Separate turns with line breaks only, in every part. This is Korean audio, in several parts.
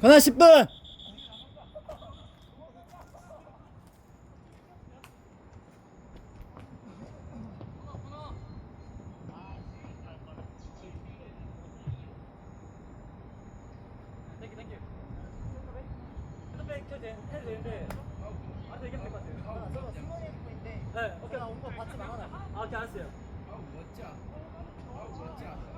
하나 10분.
땡큐 땡큐 핸드백 해도 돼- 해도 되는데 안 돼, 이게 될것 같아요 저도 승원이 분인데 네 오케이. 나 오빠 받지 말아라. 아 오케이 알았어요.
고마워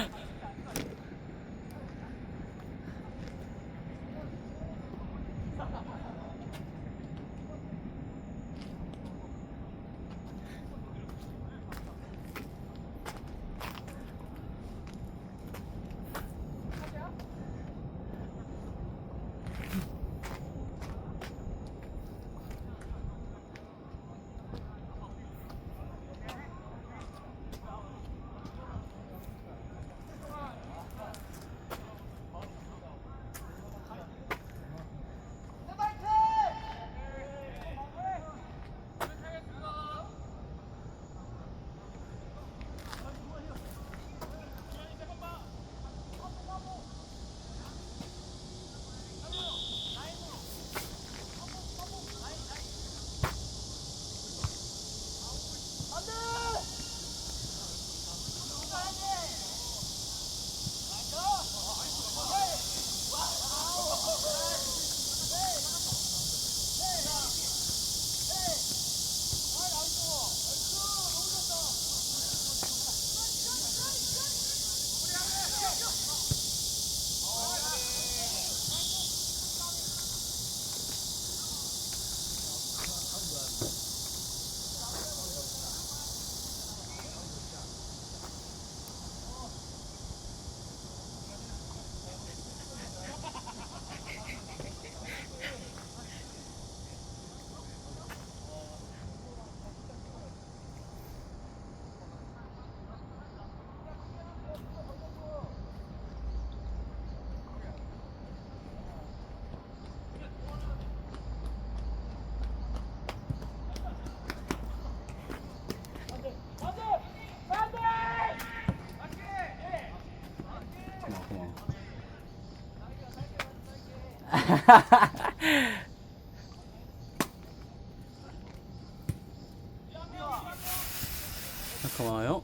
고마워요.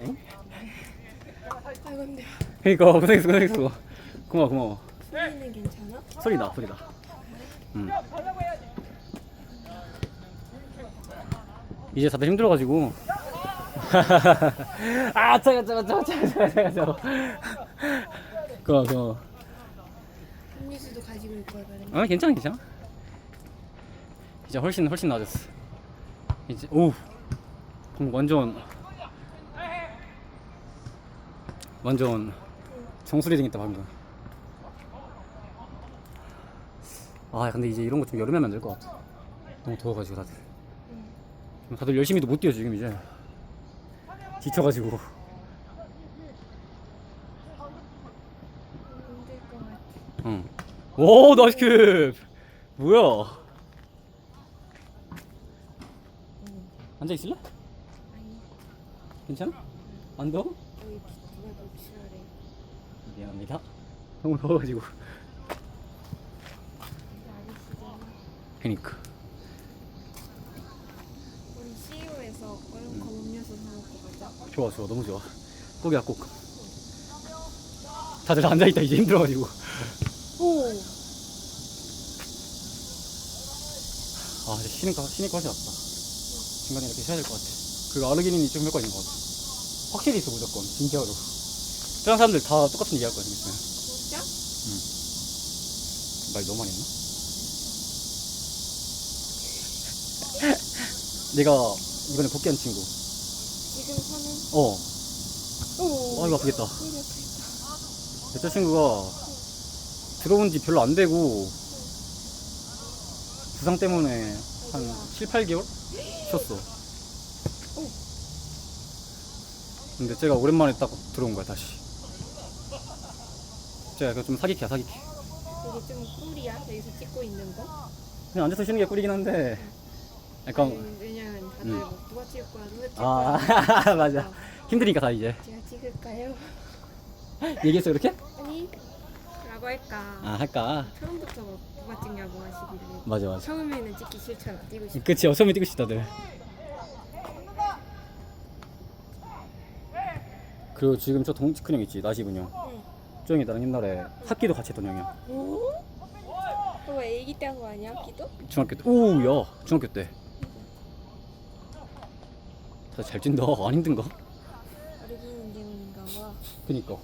엥?
아 근데
그니까 고생했어 고생했어. 고마워 고마워.
소리는 괜찮아?
소리 나 소리 나. 응. 이제 다들 힘들어가지고. 아 잠깐 잠깐 잠깐 잠깐 잠깐 잠깐. 고마워 고마워.
음료수도 가지고 올 걸 그랬는데
아 괜찮아 괜찮아. 이제 훨씬 훨씬 나아졌어. 이제 오 방금 완전 완전 정수리 쟁했다 방금. 아 근데 이제 이런 거 좀 여름에 될것 같아. 너무 더워가지고 다들. 다들 열심히도 못 뛰어 지금 이제. 지쳐가지고. 응. 오 나이스 캡. 뭐야? 앉아 있을래?
아니
괜찮아? 안 더워? 미안합니다. 너무 더워가지고. 그니까.
우리 CU에서 얼음컵 음료수 사 먹고 가자
좋아 좋아 너무 좋아. 꼭이야 꼭 다들 앉아있다 이제 힘들어가지고
오.
아 이제 쉬니까 쉬니까 훨씬 낫다 중간에 이렇게 쉬어야 될 것 같아 그리고 아르기닌이 좀 효과 있는 것 같아 확실히 있어 무조건 진짜로 세상 사람들 다 똑같은 얘기 할 거야 지금
진짜?
말 너무 많이 했나? 내가 이번에 복귀한 친구
지금 사는.
어
오.
아, 이거 아프겠다.
오히려
더내 친구가 들어온 지 별로 안 되고 부상 때문에 한
아이고야.
7, 8개월 쉬었어. 근데 제가 오랜만에 딱 들어온 거야 다시. 제가 이거 좀 사기캐야 사기캐.
이게 좀 꿀이야? 여기서 찍고 있는 거?
그냥 앉아서 쉬는 게 꿀이긴 한데 약간
아니, 왜냐면 다들
음.
뭐 누가 찍을 거야, 누가 찍을
아
거야.
맞아
어,
힘드니까 다 이제
제가 찍을까요?
얘기했어 그렇게?
아니, 라고 할까?
아 할까?
처음부터 뭐 누가 찍냐고 하시길래.
맞아 맞아.
처음에는 찍기 싫잖아, 뛰고 싶어.
그치 어처음에 뛰고 싶다들. 그리고 지금 저 덩치 큰형 있지 나시 분 형.
응.
저 형이 나랑 옛날에 학기도 같이 했던 형이야.
오? 그거 애기 때 한 거 아니야, 기도?
중학교 때. 오야 중학교 때. 다잘 뛴다. 안 힘든가?
때문인가 봐.
그니까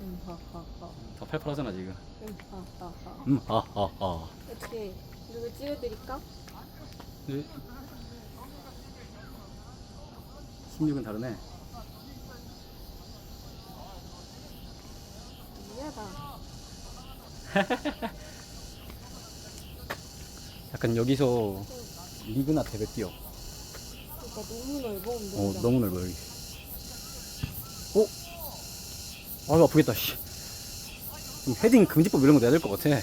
음, 하하하.
다 팔팔하잖아 지금.
음, 하하하.
음 하하하.
어떻게 누구 찍어드릴까?
네. 16은 다르네.
미안하다.
약간 여기서 리그나 대회 뛰어.
그러니까 너무 넓어,
어
운동장.
너무 넓어 여기. 어? 아 이거 아프겠다 씨. 좀 헤딩 금지법 이런 거 내야 될 것 같아.
아까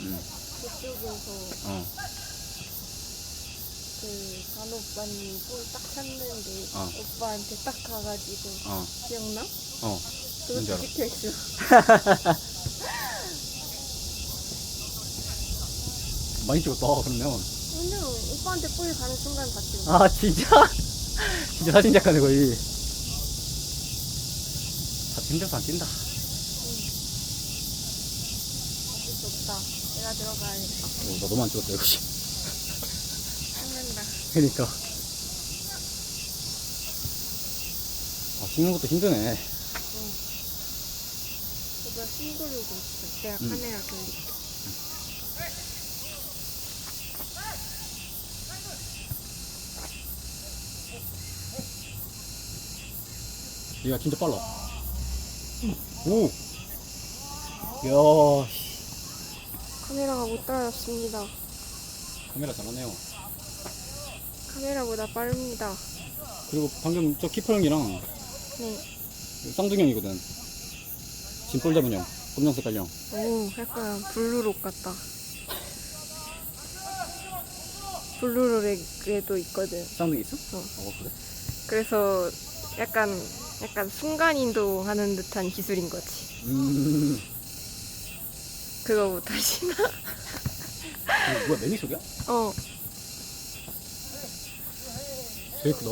음.
그쪽에서
어.
그 간호빠님 볼딱 찼는데
어.
오빠한테 딱 가가지고
어.
기억나?
어. 뭔지
그것도. 찍혀있어.
많이 찍었다 그러면.
근데 오빠한테 볼 가는 순간 다 찍어.
아 진짜? 진짜 사진 작가네 거의. 다 힘들어서 안 뛴다.
어쩔 수 없다. 내가 들어가야겠다.
어, 나 너무 안 찍었다 씨.
찍는다.
그니까. 아 찍는 것도 힘드네.
오빠 숨 고르고 있어. 내가
음.
카메라 돌릴게.
얘가 진짜 빨라. 오. 야, 씨.
카메라가 못 따라잡습니다.
카메라 잘하네요.
카메라보다 빠릅니다.
그리고 방금 저 키퍼 형이랑
네.
쌍둥이 형이거든. 진볼 잡은 형, 검정 색깔 형.
오, 약간 블루록 같다. 블루록에도 있거든.
쌍둥이 있어?
어.
어 그래?
그래서 약간 약간 순간이동 하는 듯한 기술인 거지.
음.
그거 못하시나?
이거 뭐야 매미속이야?
어.
되게 크다.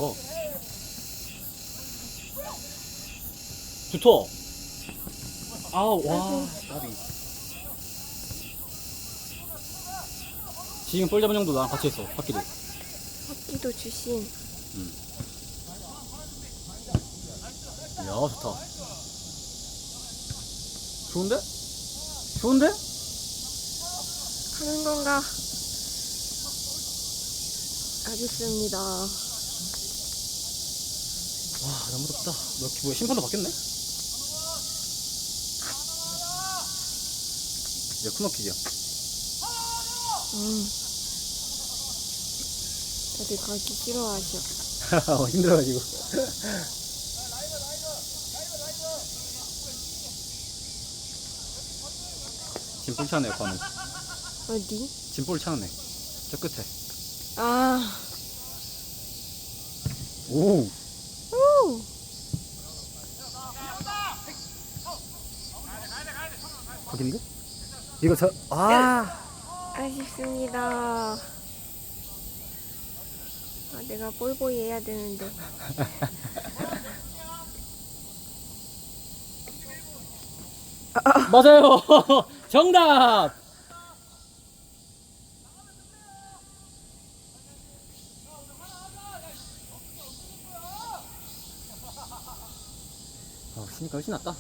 붙어. 아우 와. 나비. 지금 볼 잡은 형도 나랑 같이 했어 학기도.
합기도 주신.
야 좋다. 좋은데? 좋은데?
하는 건가? 알겠습니다.
와 너무 덥다. 너 뭐야 심판도 바뀌었네? 이제 코너킥이야.
음. 다들 가기 싫어하셔.
어, 힘들어가지고. 지금 볼 차네, 관우.
어디?
지금 볼 차네. 저 끝에.
아.
오!
오.
거긴데? 이거 저, 아!
아쉽습니다. 아, 내가 볼보이 해야 되는데.
맞아요. 정답. 아, 쉬니까 훨씬 낫다.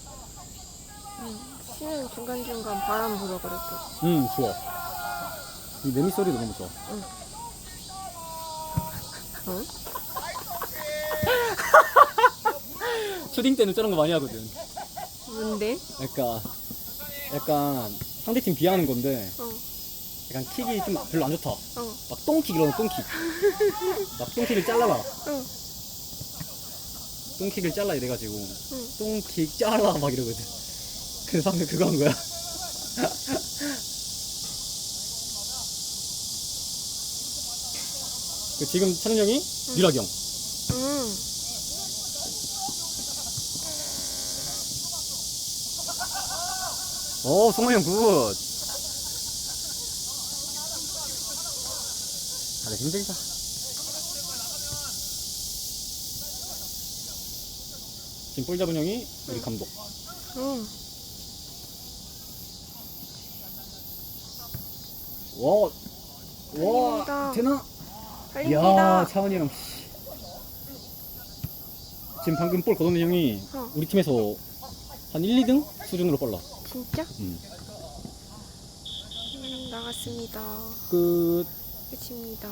응. 쉬는 중간중간 바람 불어 그랬어.
응, 좋아. 이 매미 소리 너무 좋아.
응?
초딩 때는 저런 거 많이 하거든.
뭔데?
약간, 약간 상대팀 비하하는 건데,
어,
약간 킥이 좀 별로 안 좋다.
어,
막 똥킥 이러는 똥킥. 막 똥킥을 잘라라.
어,
똥킥을 잘라 이래가지고
응.
똥킥 잘라 막 이러거든. 그래서 방금 그거 한 거야. 그 지금 찬은 형이 유라경.
응.
오, 송호 형 굿. 다들 힘들다. 지금 볼 잡은 형이 우리 감독.
응.
와, 와,
달립니다.
되나?
달립니다.
야, 차원이 형. 씨. 지금 방금 볼 걷어낸 형이
어.
우리 팀에서 한 1, 2등 수준으로 빨라.
진짜?
음.
음, 나갔습니다.
끝.
끝입니다.